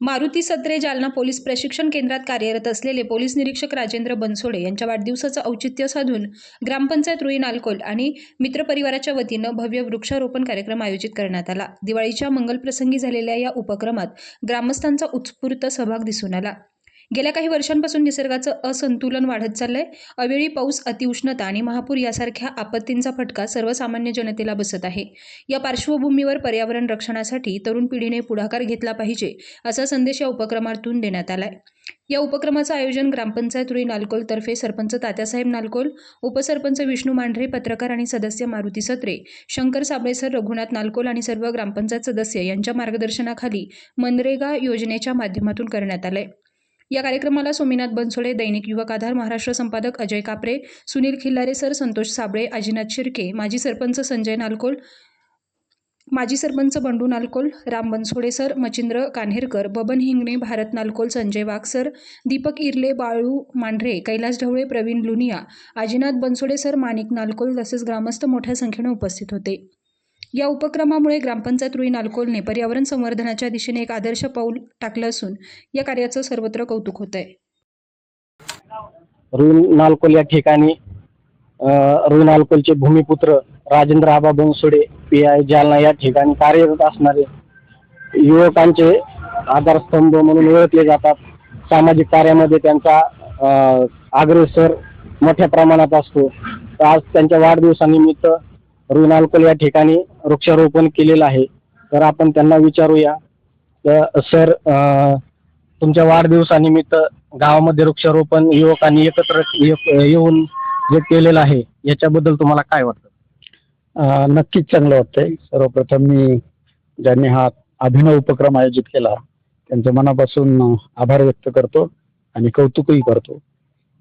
मारुती सत्रे जालना पोलीस प्रशिक्षण केंद्रात कार्यरत असलेले पोलीस निरीक्षक राजेंद्र बनसोडे यांच्या वाढदिवसाचं औचित्य साधून ग्रामपंचायत रुई नालकोल आणि मित्रपरिवाराच्या वतीनं भव्य वृक्षारोपण कार्यक्रम आयोजित करण्यात आला. दिवाळीच्या मंगलप्रसंगी झालेल्या या उपक्रमात ग्रामस्थांचा उत्स्फूर्त सहभाग दिसून आला. गेल्या काही वर्षांपासून निसर्गाचं असंतुलन वाढत चाललंय. अवेळी पाऊस अतिउष्णता आणि महापूर यासारख्या आपत्तींचा फटका सर्वसामान्य जनतेला बसत आहे. या पार्श्वभूमीवर पर्यावरण रक्षणासाठी तरुण पिढीने पुढाकार घेतला पाहिजे असा संदेश या उपक्रमातून देण्यात आलाय. या उपक्रमाचं आयोजन ग्रामपंचायत रुई नालकोलतर्फे सरपंच तात्यासाहेब नालकोल उपसरपंच विष्णू मांढरे पत्रकार आणि सदस्य मारुती सत्रे शंकर साबळेसर रघुनाथ नालकोल आणि सर्व ग्रामपंचायत सदस्य यांच्या मार्गदर्शनाखाली मनरेगा योजनेच्या माध्यमातून करण्यात आलंय. या कार्यक्रमाला सोमीनाथ बनसोडे दैनिक युवक आधार महाराष्ट्र संपादक अजय कापरे सुनील खिल्लारे सर संतोष साबळे आजीनाथ शिर्के माजी सरपंच संजय नालकोल माजी सरपंच बंडू नालकोल राम बनसोडे सर मचिंद्र कान्हेरकर बबन हिंगणे भारत नालकोल संजय वाघसर दीपक इर्ले बाळू मांढरे कैलास ढवळे प्रवीण लुनिया आजीनाथ बनसोडे सर माणिक नालकोल तसेच ग्रामस्थ मोठ्या संख्येने उपस्थित होते. या उपक्रमामुळे ग्रामपंचायत रुई नालकोलने पर्यावरण संवर्धनाच्या दिशेने एक आदर्श पाऊल टाकलं असून या कार्याचं सर्वत्र कौतुक होत आहे रुई नालकोल या ठिकाणी अ, रुई नालकोलचे भूमिपुत्र राजेंद्र आबा बनसोडे पी आय जालना या ठिकाणी कार्यरत असणारे युवकांचे आधारस्तंभ म्हणून ओळखले जातात. सामाजिक कार्यामध्ये त्यांचा अग्रेसर मोठ्या प्रमाणात असतो. आज त्यांच्या वाढदिवसानिमित्त रुई या ठिकाणी वृक्षारोपण केलेलं आहे. तर आपण त्यांना विचारूया. तर सर तुमच्या वाढदिवसानिमित्त गावामध्ये वृक्षारोपण युवकांनी एकत्र येऊन जे केलेलं आहे याच्याबद्दल तुम्हाला काय वाटतं? नक्कीच चांगलं वाटतंय. सर्वप्रथम मी ज्यांनी हा अभिनव उपक्रम आयोजित केला त्यांचं मनापासून आभार व्यक्त करतो आणि कौतुकही करतो.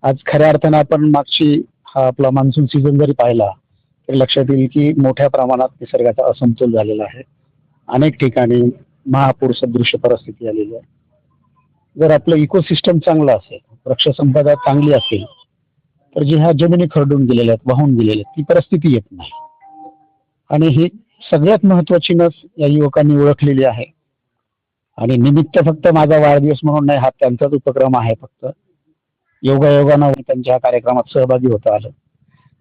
आज खऱ्या अर्थानं आपण मागची हा आपला मान्सून सीझन जरी पाहिला तर लक्षात येईल की मोठ्या प्रमाणात निसर्गाचा असमतोल झालेला आहे. अनेक ठिकाणी महापूर सदृश्य परिस्थिती आलेली आहे. जर आपलं इकोसिस्टम चांगलं असेल वृक्षसंपदा चांगली असेल तर जे ह्या जमिनी खरडून गेलेल्या आहेत वाहून गेलेल्या आहेत ती परिस्थिती येत नाही. आणि ही सगळ्यात महत्वाची नस या युवकांनी ओळखलेली आहे. आणि निमित्त फक्त माझा वाढदिवस म्हणून नाही हा त्यांचाच उपक्रम आहे फक्त. योगायोगानं त्यांच्या कार्यक्रमात सहभागी होता आलं.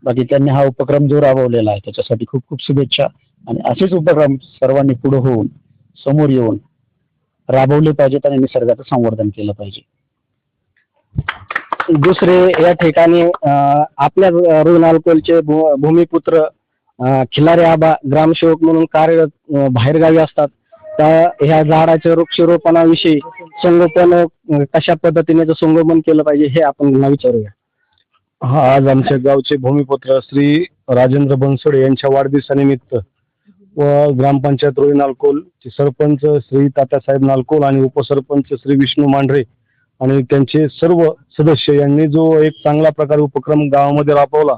बाकी त्यांनी हा उपक्रम जो राबवलेला आहे त्याच्यासाठी खूप खूप शुभेच्छा. आणि असेच उपक्रम सर्वांनी पुढे होऊन समोर येऊन राबवले पाहिजेत आणि निसर्गाचं संवर्धन केलं पाहिजे. दुसरे या ठिकाणी आपल्या रुई अल्कोलचे भू- भूमिपुत्र खिलारे आबा ग्रामसेवक म्हणून कार्यरत बाहेरगावी असतात. त्या ह्या झाडाच्या वृक्षरोपणाविषयी संगोपन कशा पद्धतीने संगोपन केलं पाहिजे हे आपण विचारूया. हा आज आमच्या गावचे भूमिपुत्र श्री राजेंद्र बनसोडे यांच्या वाढदिवसानिमित्त व ग्रामपंचायत रोही नालकोल सरपंच श्री तात्यासाहेब नालकोल आणि उपसरपंच श्री विष्णू मांढरे आणि त्यांचे सर्व सदस्य यांनी जो एक चांगला प्रकारे उपक्रम गावामध्ये राबवला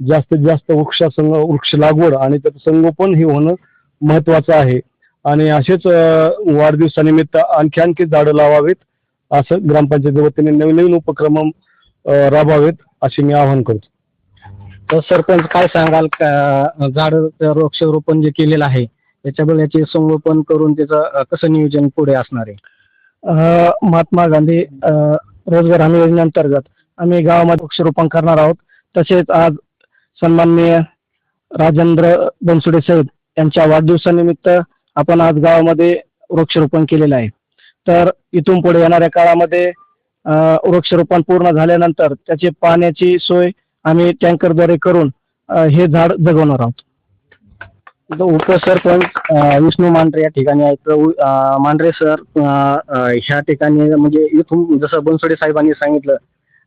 जास्तीत जास्त वृक्षासंग वृक्ष लागवड आणि त्याचं संगोपन हे होणं महत्वाचं आहे. आणि असेच वाढदिवसानिमित्त आणखी आणखी झाडं लावावेत असं ग्रामपंचायत वतीने नवीन नवीन उपक्रम राबावेत राबवावेत. असे मी आवाहन करतो. तर सरपंच काय सांगाल? का झाड वृक्षारोपण जे केलेलं आहे त्याच्याबद्दल याचे संगोपन करून त्याचं कसं नियोजन पुढे असणार आहे? महात्मा गांधी रोजगार हमी योजनेअंतर्गत आम्ही गावामध्ये वृक्षारोपण करणार आहोत. तसेच आज सन्माननीय राजेंद्र बनसुडे साहेब यांच्या वाढदिवसानिमित्त आपण आज गावामध्ये वृक्षारोपण केलेलं आहे. तर इथून पुढे येणाऱ्या काळामध्ये वृक्षारोपण पूर्ण झाल्यानंतर त्याची पाण्याची सोय आम्ही टँकरद्वारे करून हे झाड जगवणार आहोत. उपसरपंच विष्णू मांढरे या ठिकाणी आहेत. मांढरे सर ह्या ठिकाणी म्हणजे इथून जसं बनसोडे साहेबांनी सांगितलं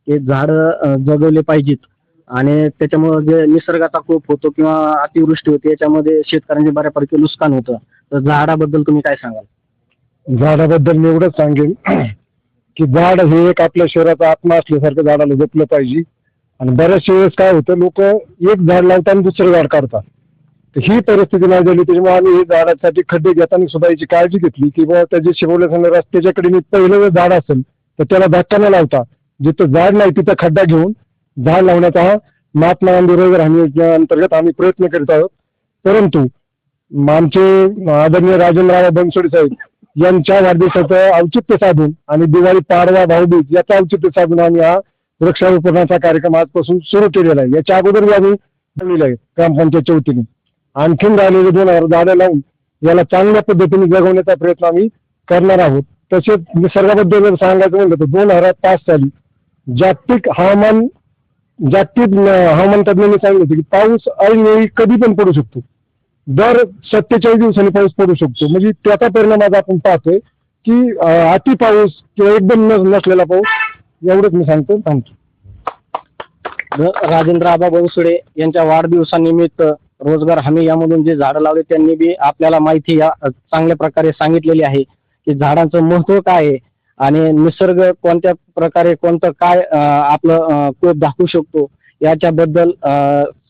की झाडं जगवले पाहिजेत. आणि त्याच्यामुळे जे निसर्गाचा कोप होतो किंवा अतिवृष्टी होते याच्यामध्ये शेतकऱ्यांचे बऱ्यापैकी नुकसान होतं. तर झाडाबद्दल तुम्ही काय सांगाल? झाडाबद्दल मी एवढंच सांगेन. की झाड हे एक आपल्या शहराचा आत्मा असल्यासारखं झाडाला जपलं पाहिजे. आणि बऱ्याचशा वेळेस काय होतं लोक एक झाड लावतात आणि दुसरं झाड काढतात. तर ही परिस्थिती नाही झाली त्याच्यामुळे आम्ही हे झाडासाठी खड्डे घेताना सुद्धा याची काळजी घेतली की बाबा त्याचे शिवल्यासंग रस्त्याच्याकडे मी पहिलं जर झाड असेल तर त्याला धक्का न लावता जिथं झाड नाही तिथं खड्डा घेऊन झाड लावण्याचा हा महात्मा गांधी रोजगार हमी योजनेअंतर्गत आम्ही प्रयत्न करीत आहोत. परंतु आमचे आदरणीय राजेंद्र बनसोडे साहेब यांच्या वाढदिवसाचं औचित्य साधून आणि दिवाळी पाडवा भाऊबीज याचं औचित्य साधून आम्ही हा वृक्षारोपणाचा कार्यक्रम आजपासून सुरू केलेला आहे. याच्या अगोदर आम्ही ठेवलेला आहे ग्रामपंचायतच्या वतीने. आणखीन राहिलेले दोन हजार झाडं लावून याला चांगल्या पद्धतीने जगवण्याचा प्रयत्न आम्ही करणार आहोत. तसेच निसर्गाबद्दल जर सांगायचं म्हणलं तर दोन हजार पाच साली जागतिक हवामान जागतिक हवामान तज्ज्ञांनी सांगितलं होतं की पाऊस ऐनवेळी कधी पण पडू शकतो. दर सत्तेचाळीस दिवसांनी पाऊस पडू शकतो. म्हणजे त्याचा परिणाम आज आपण पाहतोय की अति पाऊस किंवा एकदम नसलेला पाऊस एवढंच मी सांगतो. थांबतो राजेंद्र आबा बनसोडे यांच्या वाढदिवसानिमित्त रोजगार हमी यामधून जे झाडं लावले त्यांनी बी आपल्याला माहिती या चांगल्या प्रकारे सांगितलेली आहे की झाडांचं महत्त्व काय आहे आणि निसर्ग कोणत्या प्रकारे कोणतं काय आपलं कोप दाखवू शकतो याच्याबद्दल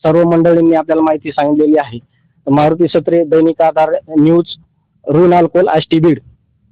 सर्व मंडळींनी आपल्याला माहिती सांगितलेली आहे. मारुती सत्रे दैनिक आधार न्यूज रुणालकोल आष्टी बीड.